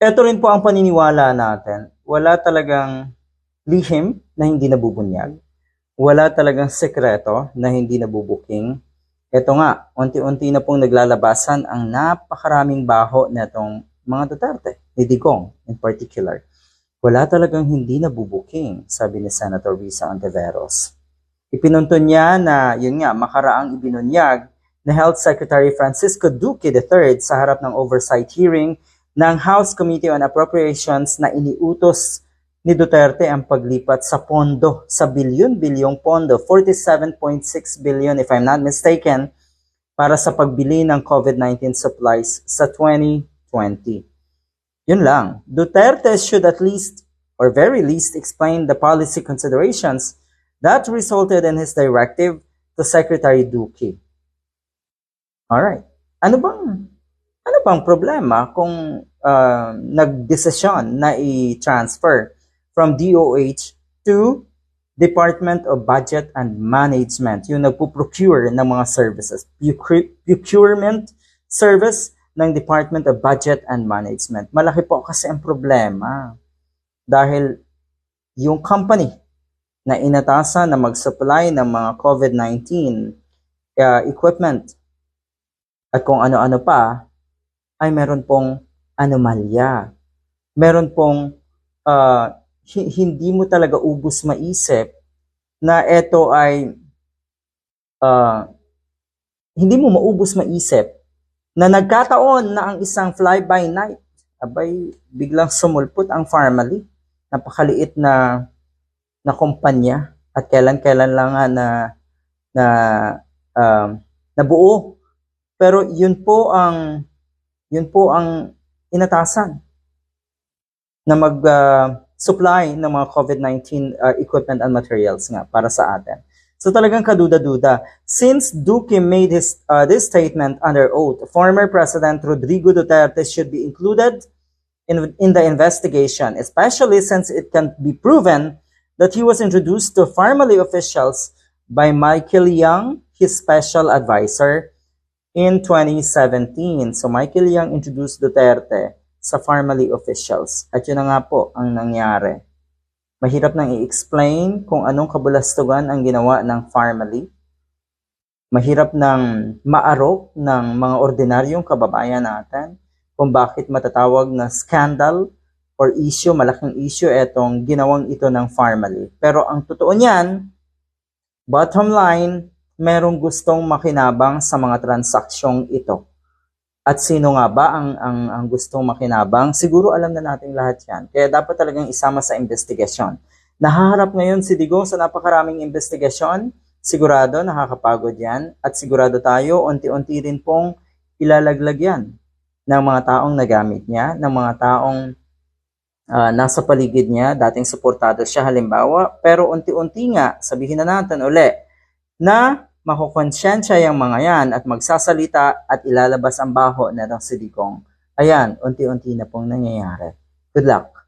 Ito rin po ang paniniwala natin. Wala talagang lihim na hindi nabubunyag. Wala talagang sekreto na hindi nabubuking. Ito nga, unti-unti na pong naglalabasan ang napakaraming baho na itong mga Duterte, ni Digong in particular. Wala talagang hindi nabubuking, sabi ni Senator Risa Ontiveros. Ipinuntun niya na, yun nga, makaraang ibinunyag na Health Secretary Francisco Duque III sa harap ng oversight hearing ng House Committee on Appropriations na iniutos ni Duterte ang paglipat sa pondo, sa bilyon-bilyong pondo, 47.6 billion if I'm not mistaken, para sa pagbili ng COVID-19 supplies sa 2020. Yun lang. Duterte should at least, or very least, explain the policy considerations that resulted in his directive to Secretary Duque. Alright. Ano bang ano bang problema kung uh, nagdesisyon na i-transfer from DOH to Department of Budget and Management, yung nagpo-procure ng mga services. Procure- Procurement service ng Department of Budget and Management. Malaki po kasi ang problema dahil yung company na inatasan na mag-supply ng mga COVID-19 uh, equipment at kung ano-ano pa, ay meron pong anomalya. Meron pong uh, hi- hindi mo talaga ubus maisip na ito ay uh, hindi mo maubos maisip na nagkataon na ang isang fly-by-night abay biglang sumulpot ang Farmally. Napakaliit na na kumpanya at kailan-kailan lang nga na na um, nabuo. Pero yun po ang yun po ang inatasan na mag-supply ng mga COVID-19 uh, equipment and materials nga para sa atin. So talagang kaduda-duda. Since Duque made his uh, this statement under oath, former President Rodrigo Duterte should be included in, in the investigation, especially since it can be proven that he was introduced to Farmally officials by Michael Young, his special advisor, in 2017. So Michael Young introduced Duterte sa Farmally officials. At yun na nga po ang nangyari. Mahirap nang i-explain kung anong kabulastugan ang ginawa ng Farmally. Mahirap nang maarok ng mga ordinaryong kababayan natin kung bakit matatawag na scandal or issue, malaking issue etong ginawang ito ng Farmally. Pero ang totoo niyan, bottom line, merong gustong makinabang sa mga transaksyong ito. At sino nga ba ang, ang, ang gustong makinabang? Siguro alam na natin lahat yan. Kaya dapat talagang isama sa investigasyon. Nahaharap ngayon si Digong sa napakaraming investigasyon. Sigurado nakakapagod yan. At sigurado tayo, unti-unti rin pong ilalaglag yan ng mga taong nagamit niya, ng mga taong uh, nasa paligid niya, dating suportado siya halimbawa. Pero unti-unti nga, sabihin na natin uli, na makukonsensya yung mga yan at magsasalita at ilalabas ang baho na ng si Digong. Ayan, unti-unti na pong nangyayari. Good luck!